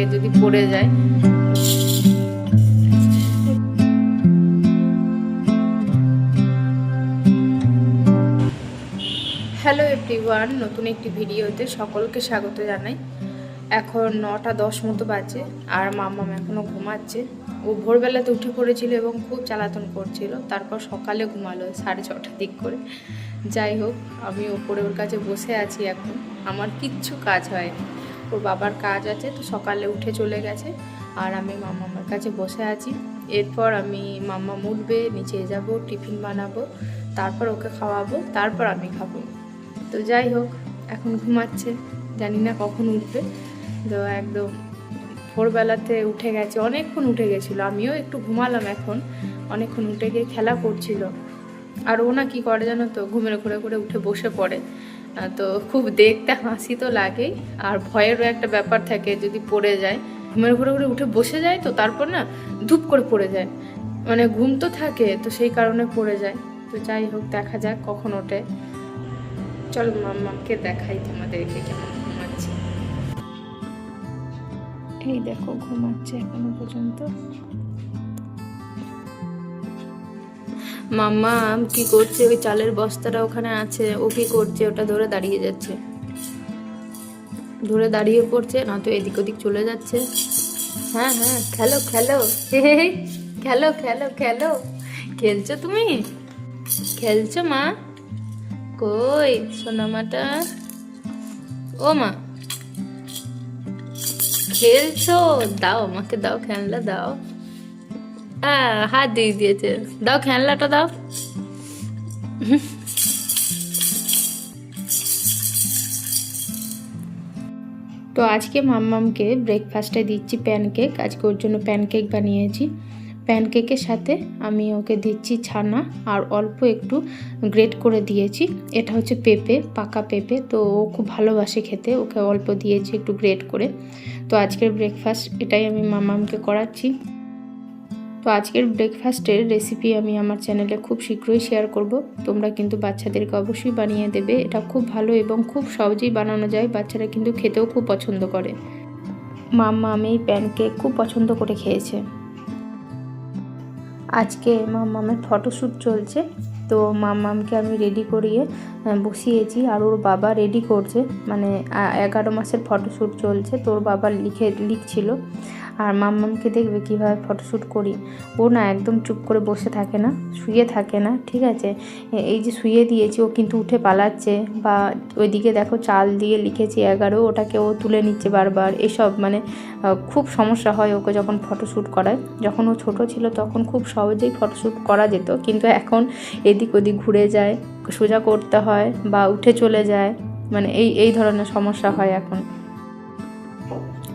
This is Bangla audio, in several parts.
থাকে যদি পড়ে যায়। হ্যালো এভরিওয়ান নতুন একটি ভিডিওতে সকলকে স্বাগত জানাই। এখন নটা দশ মতো বাজে আর মাম্মাম এখনও ঘুমাচ্ছে। ও ভোরবেলাতে উঠে পড়েছিল এবং খুব চালাতন করছিল, তারপর সকালে ঘুমালো সাড়ে ছটার দিক করে। যাই হোক, আমি ওপরে ওর কাছে বসে আছি এখন। আমার কিচ্ছু কাজ হয়নি। ওর বাবার কাজ আছে, তো সকালে উঠে চলে গেছে। আর আমি মাম্মামার কাছে বসে আছি। এরপর আমি মাম্মা উঠবে, নিচে যাব, টিফিন বানাবো, তারপর ওকে খাওয়াবো, তারপর আমি খাব। তো যাই হোক, এখন ঘুমাচ্ছে। জানি না কখন উঠবে। তো একদম ভোরবেলাতে উঠে গেছে, অনেকক্ষণ উঠে গেছিল। আমিও একটু ঘুমালাম এখন, অনেকক্ষণ উঠে গিয়ে খেলা করছিল। আর ও না কী করে জানো তো, ঘুমের ঘুরে ঘুরে উঠে বসে পড়ে। তো খুব দেখতে হাসি তো লাগেই। আর ভয়েরও একটা ব্যাপার থাকে, যদি পড়ে যায়। ঘুমের ঘুরে ঘুরে উঠে বসে যায় তো তারপর না ধূপ করে পড়ে যায়। মানে ঘুম তো থাকে, তো সেই কারণে পড়ে যায়। তো যাই হোক, দেখা যাক কখন ওঠে। চলো মাম্মাকে দেখাই তোমাদেরকে কেমন ঘুমাচ্ছে। এই দেখো, ঘুমাচ্ছে এখনও পর্যন্ত। মাম্মা, কি করছে? ওই চালের বস্তাটা ওখানে আছে। ও কি করছে? ওটা ধরে দাঁড়িয়ে যাচ্ছে। ধরে দাঁড়িয়ে পড়ছে, না তো এদিক ওদিক চলে যাচ্ছে। হ্যাঁ হ্যাঁ খেলো খেলো। খেলো খেলো খেলো। খেলছো তুমি? খেলছো মা? কই, সোনামাটা? ও মা। খেলছো? দাও, আমাকে দাও, খেলনা দাও। আহ, হাত দিয়ে দিয়েছে। দাও খেলনাটা দাও। তো আজকে মাম্মামকে ব্রেকফাস্টে দিচ্ছি প্যানকেক আজকে ওর জন্য প্যানকেক বানিয়েছি। প্যানকেকের সাথে আমি ওকে দিচ্ছি ছানা আর অল্প একটু গ্রেট করে দিয়েছি। এটা হচ্ছে পেঁপে পাকা পেঁপে। তো ও খুব ভালোবাসে খেতে। ওকে অল্প দিয়েছি একটু গ্রেট করে। তো আজকের ব্রেকফাস্ট এটাই আমি মামামকে করাচ্ছি। তো আজকের ব্রেকফাস্টের রেসিপি আমি আমার চ্যানেলে খুব শীঘ্রই শেয়ার করব। তোমরা কিন্তু বাচ্চাদেরকে অবশ্যই বানিয়ে দেবে। এটা খুব ভালো এবং খুব সহজেই বানানো যায়। বাচ্চারা কিন্তু খেতেও খুব পছন্দ করে। মাম্মা আমি এই প্যানকেক খুব পছন্দ করে খেয়েছে। আজকে মাম্মামের ফটোশ্যুট চলছে। তো মাম্মামকে আমি রেডি করিয়ে বসিয়েছি আর ওর বাবা রেডি করছে। মানে এগারো মাসের ফটোশ্যুট চলছে, তো ওর বাবা লিখে, লিখছিল। আর মাম্মামকে দেখবে কীভাবে ফটোশ্যুট করি। ও না একদম চুপ করে বসে থাকে না, শুয়ে থাকে না, ঠিক আছে? এই যে শুয়ে দিয়েছি, ও কিন্তু উঠে পালাচ্ছে বা ওইদিকে দেখো চাল দিয়ে লিখেছি এগারো, ওটাকে ও তুলে নিচ্ছে বারবার। এসব মানে খুব সমস্যা হয় ওকে যখন ফটোশ্যুট করায়। যখন ও ছোট ছিল তখন খুব সহজেই ফটোশ্যুট করা যেত। কিন্তু এখন এদিক ওদিক ঘুরে যায়, সোজা করতে হয় বা উঠে চলে যায় মানে এই এই ধরনের সমস্যা হয় এখন।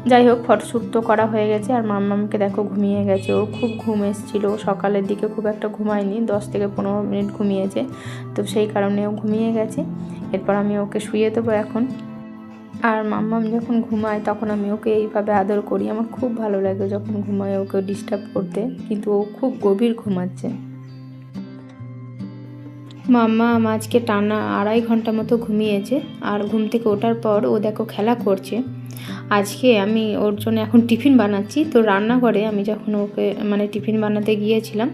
যাই হোক, ফটোশ্যুট তো করা হয়ে গেছে আর মাম্মামকে দেখো ঘুমিয়ে গেছে। ও খুব ঘুম এসেছিল সকালের দিকে খুব একটা ঘুমায়নি, দশ থেকে পনেরো মিনিট ঘুমিয়েছে। তো সেই কারণে ও ঘুমিয়ে গেছে। এরপর আমি ওকে শুয়ে দেবো এখন। আর মাম্মাম যখন ঘুমায়, তখন আমি ওকে এইভাবে আদর করি। আমার খুব ভালো লাগে যখন ঘুমায় ওকে ডিস্টার্ব করতে, কিন্তু ও খুব গভীর ঘুমাচ্ছে। মাম্মা আজকে টানা আড়াই ঘণ্টা মতো ঘুমিয়েছে, আর ঘুম থেকে ওঠার পর ও দেখো খেলা করছে। আজকে আমি ওর জন্য এখন টিফিন বানাচ্ছি, তো রান্নাঘরে আমি যখন ওকে মানে টিফিন বানাতে গিয়েছিলাম,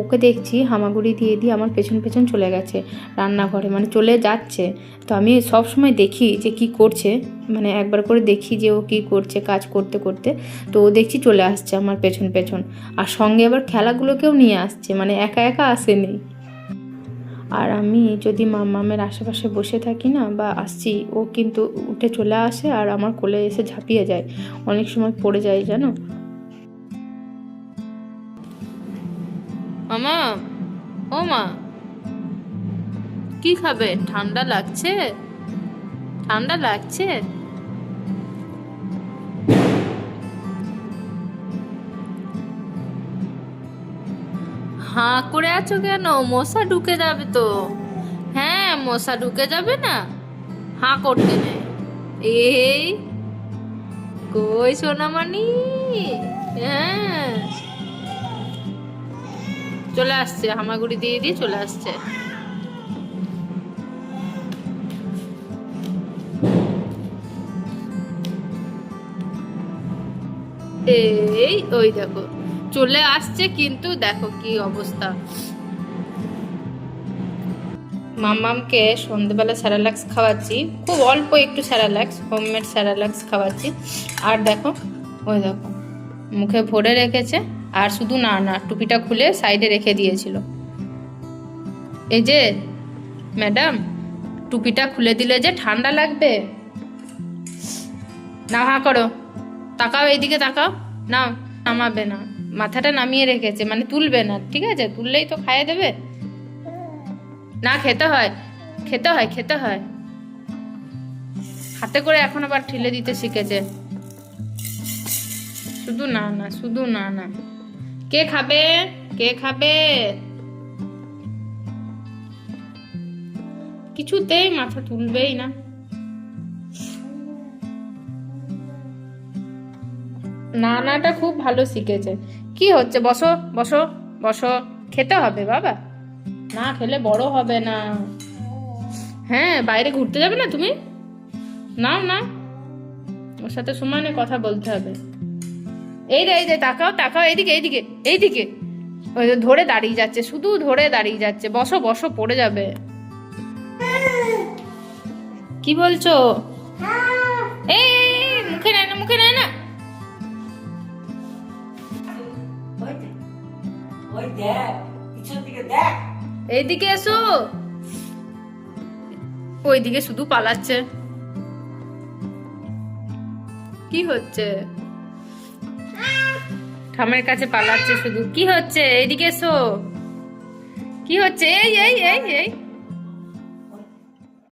ওকে দেখছি হামাগুড়ি দিয়ে দিয়ে আমার পেছন পেছন চলে গেছে রান্নাঘরে মানে চলে যাচ্ছে। তো আমি সব সময় দেখি যে কি করছে মানে একবার করে দেখি যে ও কি করছে কাজ করতে করতে। তো ও দেখছি চলে আসছে আমার পেছন পেছন, আর সঙ্গে আবার খেলাগুলোকেও নিয়ে আসছে মানে একা একা আসেনি। আর আমি যদি মামামের আশেপাশে বসে থাকি না বা আসছি, ও কিন্তু উঠে চলে আসে আর আমার কোলে এসে ঝাঁপিয়ে যায়। অনেক সময় পড়ে যায়, জানো? মামা, ও মা, কি খাবে? ঠান্ডা লাগছে? ঠান্ডা লাগছে? হাঁ করে আছো কেন? মশা ঢুকে যাবে তো। হ্যাঁ মশা ঢুকে যাবে না। হাঁ করতে নেই। এই, কই সোনামানি হ্যাঁ। চলে আসছে, হামাগুড়ি দিয়ে দিয়ে চলে আসছে। এই, ওই দেখো। চলে আসছে, কিন্তু দেখো কি অবস্থা। মামামকে সন্ধেবেলা স্যারালাক্স খাওয়াচ্ছি। খুব অল্প একটু স্যারালাক্স, হোমমেড স্যারালাক্স খাওয়াচ্ছি। আর দেখো, ওই দেখো, মুখে ভরে রেখেছে, আর শুধু না না, টুপিটা খুলে সাইডে রেখে দিয়েছিল। এই যে, ম্যাডাম, টুপিটা খুলে দিলে যে ঠান্ডা লাগবে। না হা করো, তাকাও এইদিকে তাকাও। না নামাবে না। মাথাটা নামিয়ে রেখেছে মানে তুলবে না, ঠিক আছে? তুললেই তো খাইয়ে দেবে। না, খেতে হয় খেতে হয় খেতে হয়। হাতে করে এখন আবার ঠেলে দিতে শিখেছে। শুধু না না, শুধু না না। কে খাবে? কে খাবে? কিছুতেই মাথা তুলবেই না। নানাটা খুব ভালো শিখেছে। কি হচ্ছে? বসো বসো বসো। খেতে হবে বাবা। না খেলে বড় হবে না। হ্যাঁ বাইরে ঘুরতে যাবে না তুমি? নাও না ওর সাথে সমানে কথা বলতে হবে। এই রে এই রে তাকাও তাকাও। এইদিকে এইদিকে এইদিকে। ওই ধরে দাঁড়িয়ে যাচ্ছে। শুধু ধরে দাঁড়িয়ে যাচ্ছে। বসো বসো পড়ে যাবে। কি বলছো? এই এইদিকে এসো। ওইদিকে শুধু পালাচ্ছে। কি হচ্ছে? ঠামের কাছে পালাচ্ছে শুধু। কি হচ্ছে? এইদিকে এসো। কি হচ্ছে? এই এই এই এই।